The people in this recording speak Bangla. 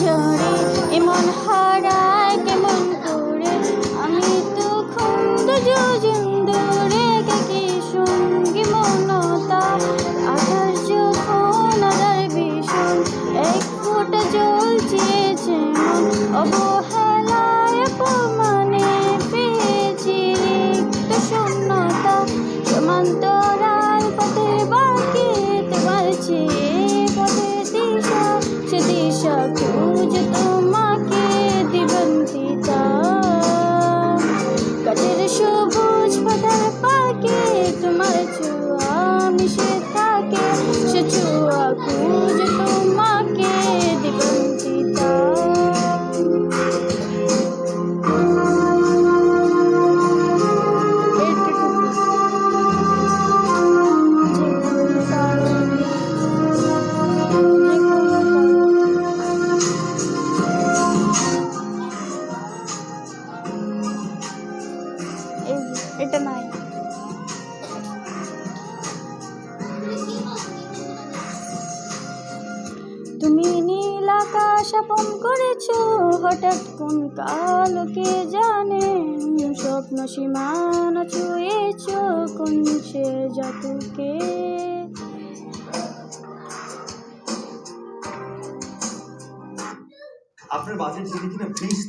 জোরে এমন হারায়, কেমন করে? আমি তো খুন্দ যোজন দূরে কাকি সঙ্গী মনতা? আধার যখন আধার ভীষণ, এক ফোটা জল চেয়েছে মন। অবহেলায় অপমানে পেয়েছি রিক্ত শূন্যতা। সমান্ত tu এটা নাই। তুমি নীল আকাশ আপন করেছ, হঠাৎ কোন কালকে জানে? স্বপ্ন সীমানা ছুঁয়েছ, কোন সে জাতুকে আপনার বাজেট যদি কিনা প্লিজ